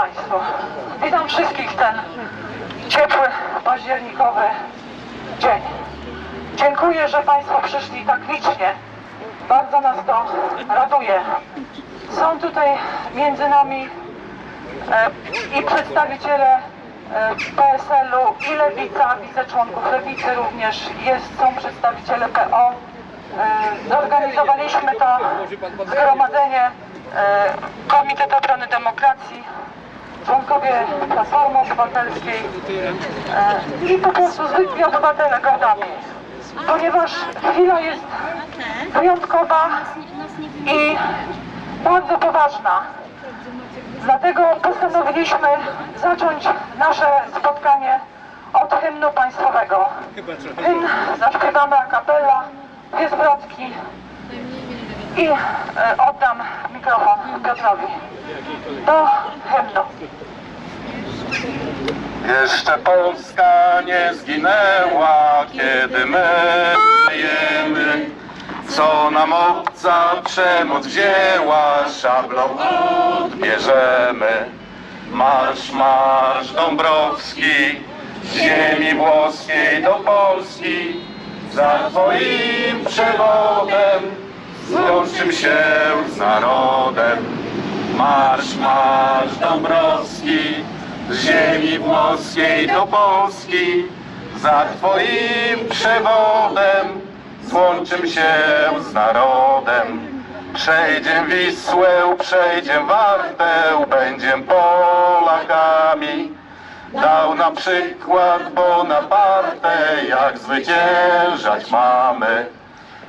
Państwu, witam wszystkich ten ciepły, październikowy dzień. Dziękuję, że Państwo przyszli tak licznie. Bardzo nas to raduje. Są tutaj między nami e, i przedstawiciele e, PSL-u i Lewica, wiceczłonków Lewicy również jest, są przedstawiciele PO. E, Zorganizowaliśmy to zgromadzenie e, Komitet Obrony Demokracji, członkowie Platformy Obywatelskiej e, i po prostu zwykli obywatele Gordami. Ponieważ chwila jest wyjątkowa i bardzo poważna. Dlatego postanowiliśmy zacząć nasze spotkanie od hymnu państwowego. Hymn zaśpiewamy a cappella, dwie zwrotki i e, oddam mikrofon Piotrowi. Do hymnu. Jeszcze Polska nie zginęła, kiedy my żyjemy. Co nam obca przemoc wzięła, szablą odbierzemy. Marsz, marsz Dąbrowski, z ziemi włoskiej do Polski. Za twoim przewodem złączym się z narodem. Marsz, marsz Dąbrowski, z ziemi włoskiej do Polski, za Twoim przewodem złączym się z narodem. Przejdziem Wisłę, przejdziem Wartę, będziem Polakami. Dał nam przykład Bonaparte, jak zwyciężać mamy.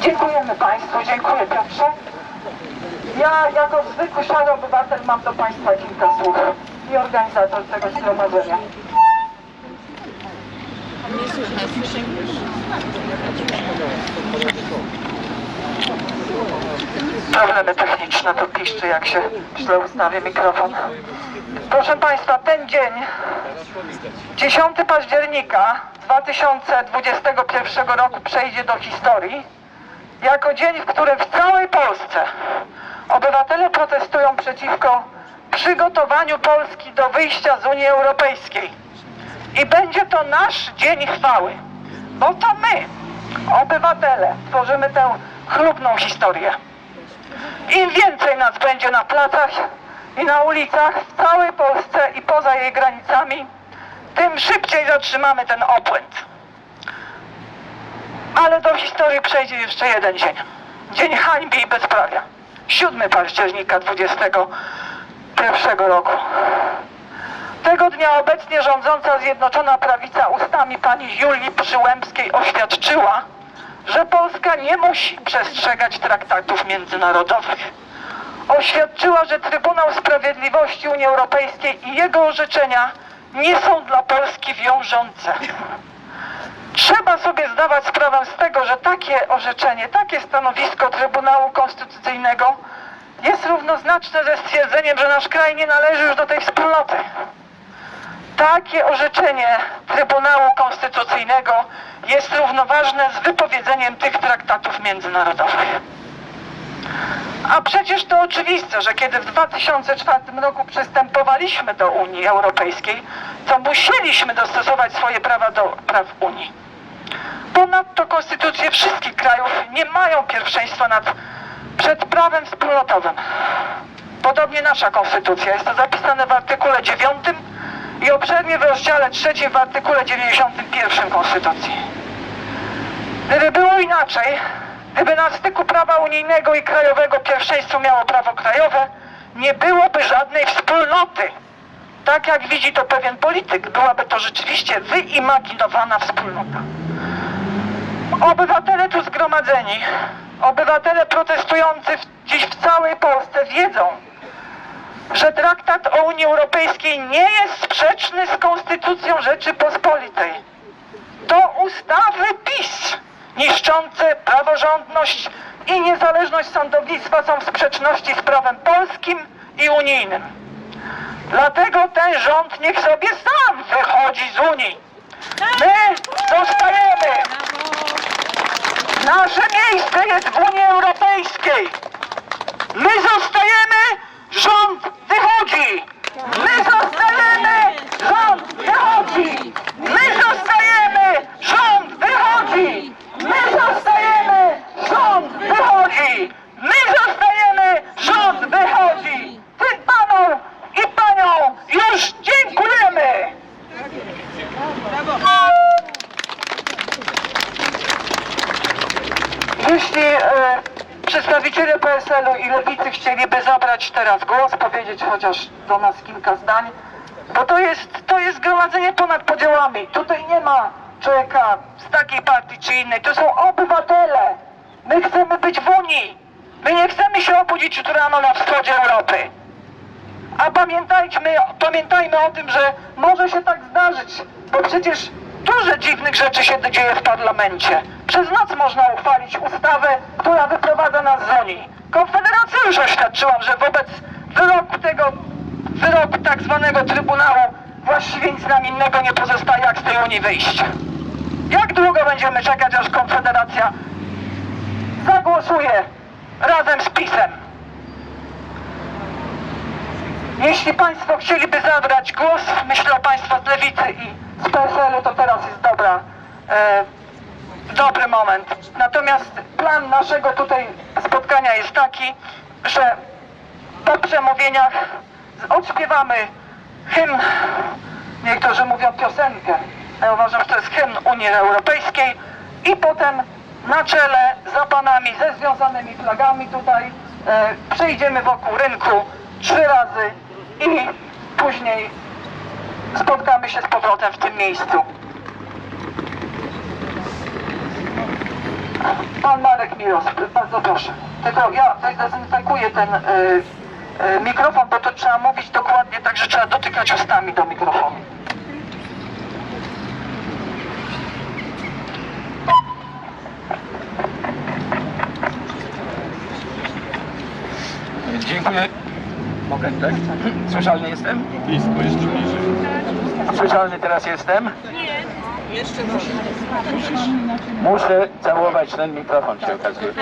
Dziękujemy Państwu, dziękuję Piotrze. Ja jako zwykły szary obywatel mam do Państwa kilka słów i organizator tego zgromadzenia. Problemy techniczne, to piszczy jak się źle ustawię mikrofon. Proszę Państwa, ten dzień, 10 października 2021 roku przejdzie do historii jako dzień, w którym w całej Polsce obywatele protestują przeciwko przygotowaniu Polski do wyjścia z Unii Europejskiej. I będzie to nasz dzień chwały, bo to my, obywatele, tworzymy tę chlubną historię. Im więcej nas będzie na placach i na ulicach w całej Polsce i poza jej granicami, tym szybciej zatrzymamy ten obłęd. Ale do historii przejdzie jeszcze jeden dzień. Dzień hańby i bezprawia. 7 października 2021 roku. Tego dnia obecnie rządząca Zjednoczona Prawica ustami pani Julii Przyłębskiej oświadczyła, że Polska nie musi przestrzegać traktatów międzynarodowych. Oświadczyła, że Trybunał Sprawiedliwości Unii Europejskiej i jego orzeczenia nie są dla Polski wiążące. Trzeba sobie zdawać sprawę z tego, że takie orzeczenie, takie stanowisko Trybunału Konstytucyjnego jest równoznaczne ze stwierdzeniem, że nasz kraj nie należy już do tej wspólnoty. Takie orzeczenie Trybunału Konstytucyjnego jest równoważne z wypowiedzeniem tych traktatów międzynarodowych. A przecież to oczywiste, że kiedy w 2004 roku przystępowaliśmy do Unii Europejskiej, to musieliśmy dostosować swoje prawa do praw Unii. Ponadto konstytucje wszystkich krajów nie mają pierwszeństwa nad, przed prawem wspólnotowym. Podobnie nasza konstytucja. Jest to zapisane w artykule 9 i obszernie w rozdziale 3 w artykule 91 konstytucji. Gdyby było inaczej, gdyby na styku prawa unijnego i krajowego pierwszeństwo miało prawo krajowe, nie byłoby żadnej wspólnoty. Tak jak widzi to pewien polityk, byłaby to rzeczywiście wyimaginowana wspólnota. Obywatele tu zgromadzeni, obywatele protestujący dziś w całej Polsce wiedzą, że traktat o Unii Europejskiej nie jest sprzeczny z Konstytucją Rzeczypospolitej. To ustawy PiS niszczące praworządność i niezależność sądownictwa są w sprzeczności z prawem polskim i unijnym. Dlatego ten rząd niech sobie sam wychodzi z Unii. My zostajemy. Nasze miejsce jest w Unii Europejskiej. My zostajemy, rząd wychodzi. My zostajemy, rząd wychodzi. My zostajemy, rząd wychodzi. My zostajemy, rząd wychodzi. My zostajemy, rząd wychodzi. Tym panom i paniom już dziękujemy. Jeśli e, przedstawiciele PSL-u i Lewicy chcieliby zabrać teraz głos, powiedzieć chociaż do nas kilka zdań, bo to jest, to jest gromadzenie ponad podziałami. Tutaj nie ma człowieka z takiej partii czy innej, to są obywatele. My chcemy być w Unii. My nie chcemy się obudzić jutro rano na wschodzie Europy. A pamiętajmy, pamiętajmy o tym, że może się tak zdarzyć, bo przecież dużo dziwnych rzeczy się dzieje w parlamencie. Przez noc można uchwalić ustawę, która wyprowadza nas z Unii. Konfederacja już oświadczyła, że wobec wyroku tego, wyroku tak zwanego Trybunału właściwie nic nam innego nie pozostaje, jak z tej Unii wyjść. Jak długo będziemy czekać, aż Konfederacja zagłosuje razem z PiSem? Jeśli Państwo chcieliby zabrać głos, myślę o Państwa z Lewicy i z PSL-u, to teraz jest dobra, e, dobry moment. Natomiast plan naszego tutaj spotkania jest taki, że po przemówieniach odśpiewamy hymn, niektórzy mówią piosenkę, ja uważam, że to jest hymn Unii Europejskiej i potem na czele za panami ze związanymi flagami tutaj e, przejdziemy wokół rynku trzy razy i później spotkamy się z powrotem w tym miejscu. Pan Marek Miros, bardzo proszę. Tylko ja tutaj dezynfekuję ten y, mikrofon, bo to trzeba mówić dokładnie, także trzeba dotykać ustami do mikrofonu. Dziękuję. Mogę, tak? Słyszalny jestem? Blisko, jeszcze bliżej. Słyszalny teraz jestem? Muszę całować ten mikrofon się okazuje.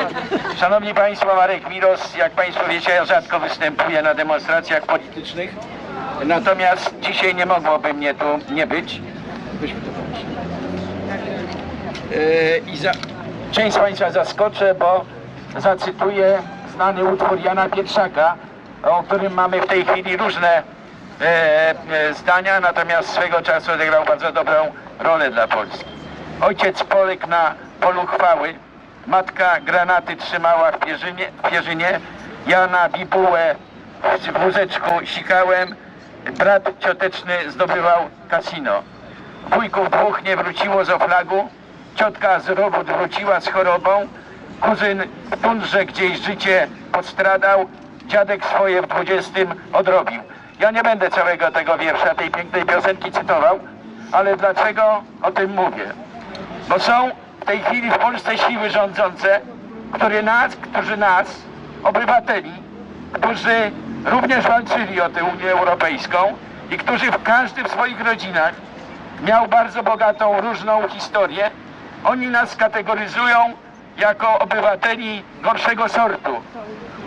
Szanowni Państwo, Marek Miros, jak Państwo wiecie, ja rzadko występuję na demonstracjach politycznych. Natomiast dzisiaj nie mogłoby mnie tu nie być. Yy, I za, część z Państwa zaskoczę, bo zacytuję znany utwór Jana Pietrzaka, o którym mamy w tej chwili różne e, e, zdania, natomiast swego czasu odegrał bardzo dobrą rolę dla Polski. Ojciec poległ na polu chwały, matka granaty trzymała w pierzynie, w pierzynie ja na bibułę w wózeczku sikałem, brat cioteczny zdobywał kasino. Wujków dwóch nie wróciło z oflagu, ciotka z robót wróciła z chorobą, kuzyn w tundrze gdzieś życie podstradał, dziadek swoje w dwudziestym odrobił. Ja nie będę całego tego wiersza, tej pięknej piosenki cytował, ale dlaczego o tym mówię? Bo są w tej chwili w Polsce siły rządzące, które nas, którzy nas, obywateli, którzy również walczyli o tę Unię Europejską i którzy w każdym w swoich rodzinach miał bardzo bogatą, różną historię, oni nas kategoryzują jako obywateli gorszego sortu.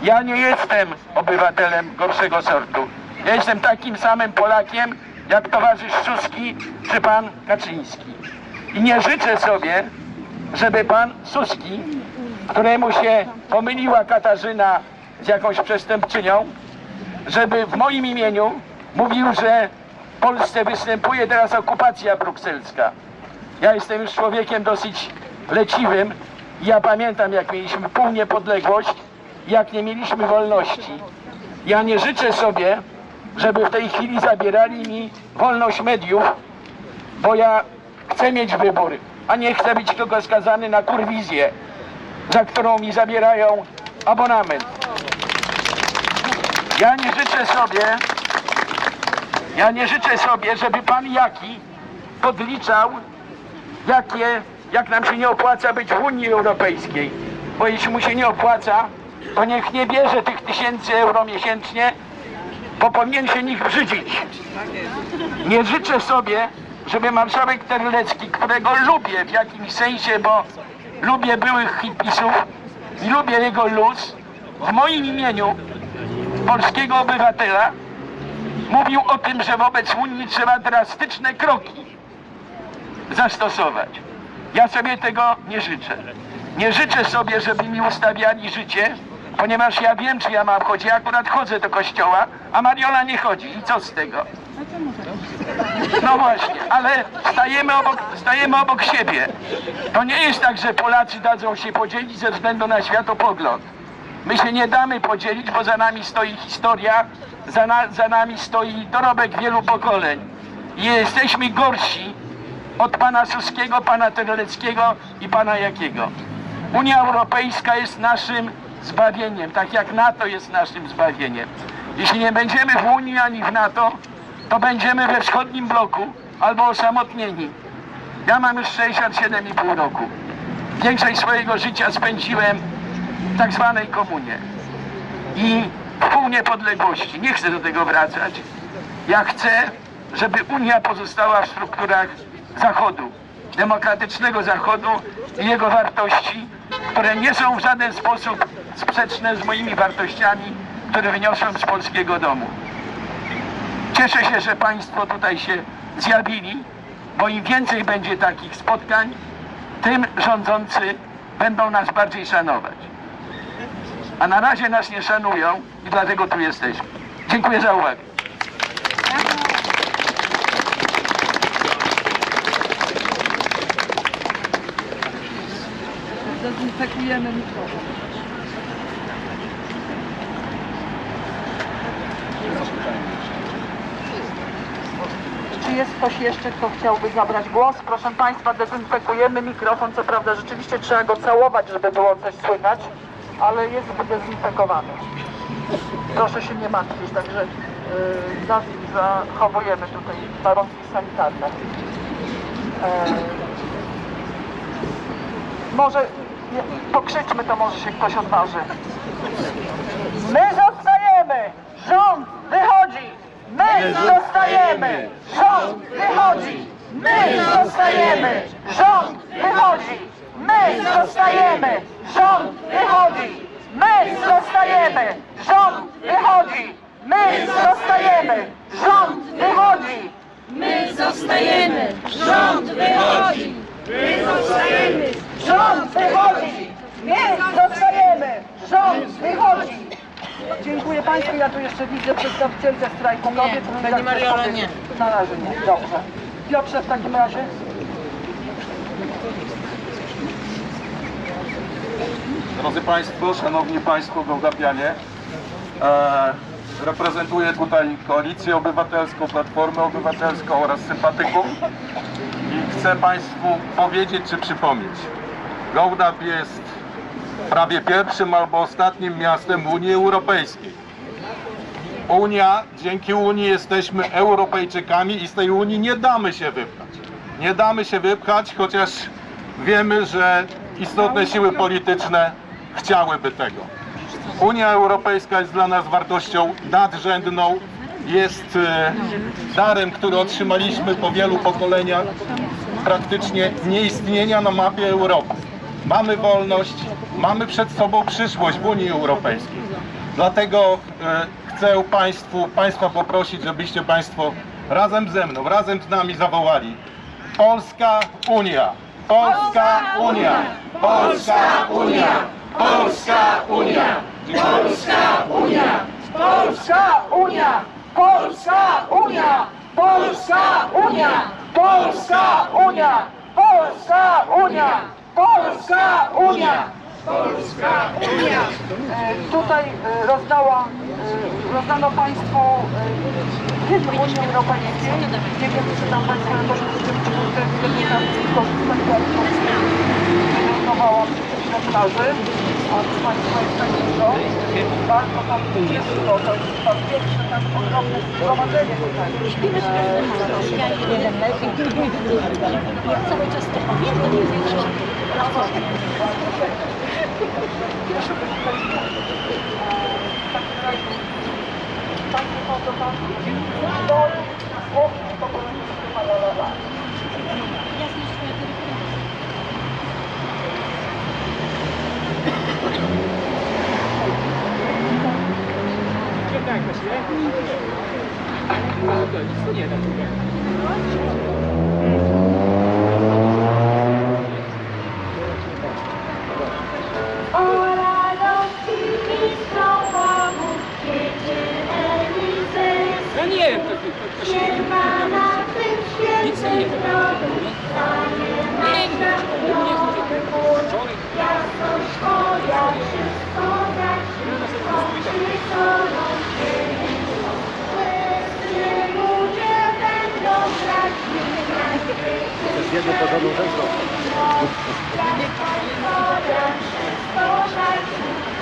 Ja nie jestem obywatelem gorszego sortu. Ja jestem takim samym Polakiem, jak towarzysz Suski czy pan Kaczyński. I nie życzę sobie, żeby pan Suski, któremu się pomyliła Katarzyna z jakąś przestępczynią, żeby w moim imieniu mówił, że w Polsce występuje teraz okupacja brukselska. Ja jestem już człowiekiem dosyć leciwym. Ja pamiętam, jak mieliśmy pół niepodległość, jak nie mieliśmy wolności. Ja nie życzę sobie, żeby w tej chwili zabierali mi wolność mediów, bo ja chcę mieć wybór, a nie chcę być tylko skazany na kurwizję, za którą mi zabierają abonament. Ja nie życzę sobie, ja nie życzę sobie, żeby pan Jaki podliczał, jakie, jak nam się nie opłaca być w Unii Europejskiej. Bo jeśli mu się nie opłaca, to niech nie bierze tych tysięcy euro miesięcznie, bo powinien się nich brzydzić. Nie życzę sobie, żeby marszałek Terlecki, którego lubię w jakimś sensie, bo lubię byłych hipisów i lubię jego luz, w moim imieniu polskiego obywatela mówił o tym, że wobec Unii trzeba drastyczne kroki zastosować. Ja sobie tego nie życzę. Nie życzę sobie, żeby mi ustawiali życie, ponieważ ja wiem, czy ja mam chodzić. Ja akurat chodzę do kościoła, a Mariola nie chodzi. I co z tego? No właśnie, ale stajemy obok, stajemy obok siebie. To nie jest tak, że Polacy dadzą się podzielić ze względu na światopogląd. My się nie damy podzielić, bo za nami stoi historia, za, na, za nami stoi dorobek wielu pokoleń. I jesteśmy gorsi od pana Suskiego, pana Terleckiego i pana Jakiego. Unia Europejska jest naszym zbawieniem, tak jak NATO jest naszym zbawieniem. Jeśli nie będziemy w Unii ani w NATO, to będziemy we wschodnim bloku albo osamotnieni. Ja mam już 67,5 roku. Większość swojego życia spędziłem w tak zwanej komunie. I w pół niepodległości. Nie chcę do tego wracać. Ja chcę, żeby Unia pozostała w strukturach Zachodu, demokratycznego Zachodu i jego wartości, które nie są w żaden sposób sprzeczne z moimi wartościami, które wyniosłem z polskiego domu. Cieszę się, że Państwo tutaj się zjawili, bo im więcej będzie takich spotkań, tym rządzący będą nas bardziej szanować. A na razie nas nie szanują i dlatego tu jesteśmy. Dziękuję za uwagę. Dezynfekujemy mikrofon. Jest ktoś jeszcze, kto chciałby zabrać głos? Proszę Państwa, dezynfekujemy mikrofon. Co prawda rzeczywiście trzeba go całować, żeby było coś słychać, ale jest zdezynfekowany. Proszę się nie martwić, także yy, za- zachowujemy tutaj warunki sanitarne. E, może pokrzyczmy, to może się ktoś odważy. My zostajemy! Rząd wychodzi! My zostajemy! Rząd wychodzi! My zostajemy! Rząd wychodzi! My zostajemy! Rząd wychodzi! My zostajemy! Rząd wychodzi! My zostajemy! Rząd wychodzi! My zostajemy! Rząd wychodzi! My zostajemy! Rząd wychodzi! My zostajemy! Rząd wychodzi! Dziękuję Państwu. Ja tu jeszcze widzę przedstawicielkę strajku kobiet. Pani Mariola nie. Na razie nie. Dobrze. Piotrze w takim razie. Drodzy Państwo, Szanowni Państwo Gołdapianie, e, reprezentuję tutaj Koalicję Obywatelską, Platformę Obywatelską oraz sympatyków i chcę Państwu powiedzieć czy przypomnieć. Gołdap jest prawie pierwszym albo ostatnim miastem Unii Europejskiej. Unia, dzięki Unii jesteśmy Europejczykami i z tej Unii nie damy się wypchać. Nie damy się wypchać, chociaż wiemy, że istotne siły polityczne chciałyby tego. Unia Europejska jest dla nas wartością nadrzędną, jest e, darem, który otrzymaliśmy po wielu pokoleniach praktycznie nieistnienia na mapie Europy. Mamy wolność, mamy przed sobą przyszłość w Unii Europejskiej. Dlatego e, chcę Państwu, Państwa poprosić, żebyście Państwo razem ze mną, razem z nami zawołali Polska Unia! Polska Unia! Polska Unia! Polska Unia! Polska Unia! Polska Unia! Polska Unia! Polska Unia! Polska Unia! Polska Unia! Polska Unia! Polska Unia! E, tutaj e, rozdała, e, rozdano Państwu hymn Unii Europejskiej. Nie wiem, czy tam Państwo też uczestniczyli, pewnie tam korzystali, bo przygotowałam przed razy. Bardzo tam ciepło, to jest tam pierwsze tam ogromne zgromadzenie tutaj. Ja cały czas to pamiętam, nie wiem, że... Takie są to tam no i słownie jedną porządną rzeczą.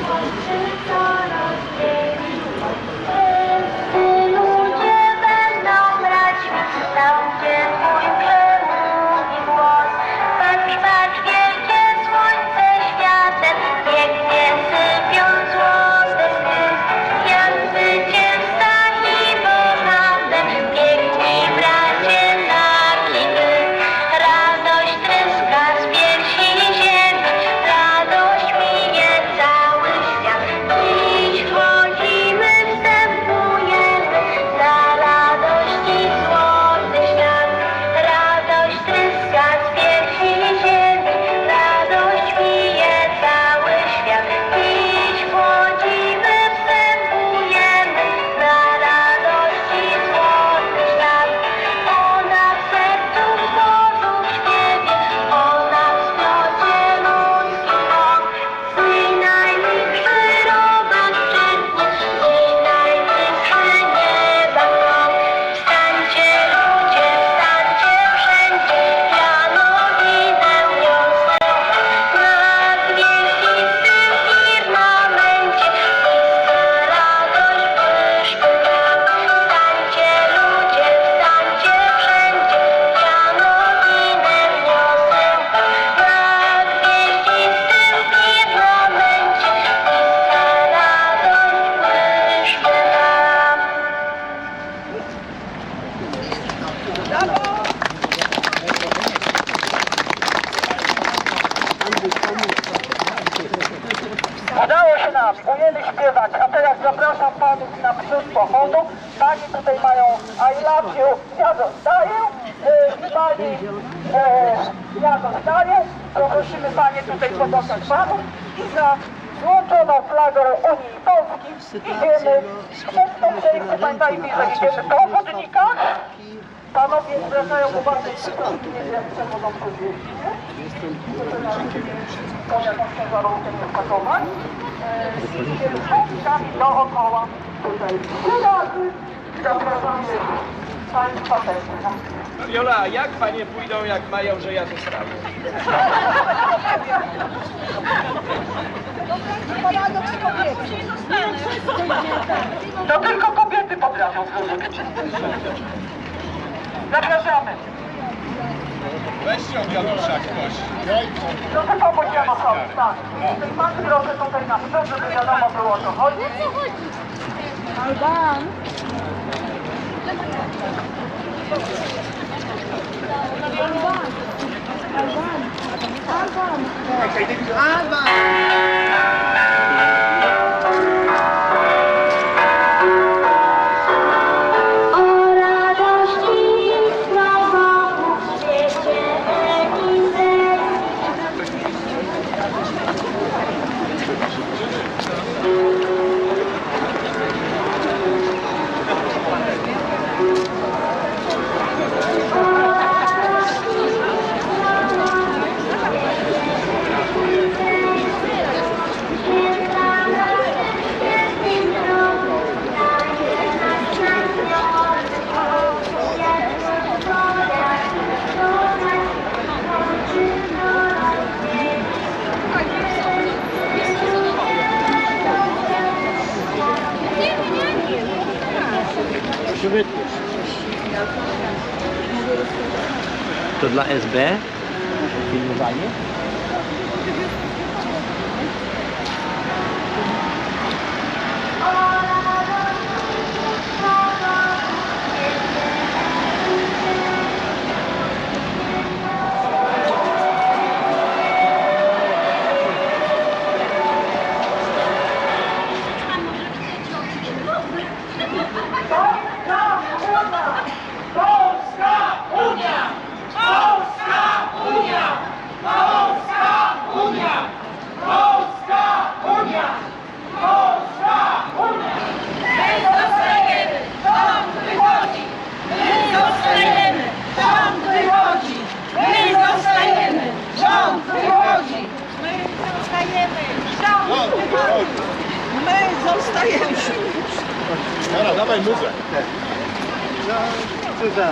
Twoja Pamiętajmy, że idziemy po chodnikach. Panowie zwracają uwagę, że to nie wiem, czemu będą podjeździć. To jakąś ciężarówkę nie spakować. Idziemy chodnikami dookoła. Tutaj trzy razy zapraszamy Państwa też. Jola, jak panie pójdą, jak mają, że ja zostawię? To tylko kobiety potrafią zrozumieć. Zapraszamy. Weźcie od Janusza ktoś. Proszę pomóc Januszowi, tak. Pan proszę tutaj na przód, żeby wiadomo było o co chodzi. O To dla SB? Filmowanie? zajęliśmy. Dobra, dawaj muzę. No, czy za...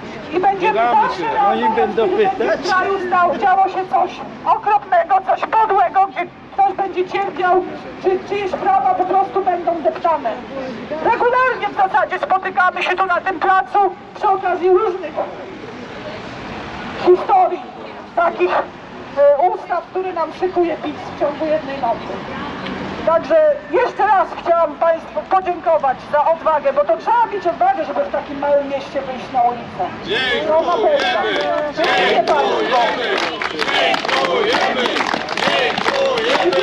i będziemy zawsze razem, Oni będą kiedy będzie pytać. w kraju stał, działo się coś okropnego, coś podłego, gdzie ktoś będzie cierpiał, czy czyjeś prawa po prostu będą deptane. Regularnie w zasadzie spotykamy się tu na tym placu przy okazji różnych historii, takich e, ustaw, które nam szykuje PiS w ciągu jednej nocy. Także jeszcze raz chciałam Państwu podziękować za odwagę, bo to trzeba mieć odwagę, żeby w takim małym mieście wyjść na ulicę. Dziękujemy! Dziękujemy! Dziękuję tutaj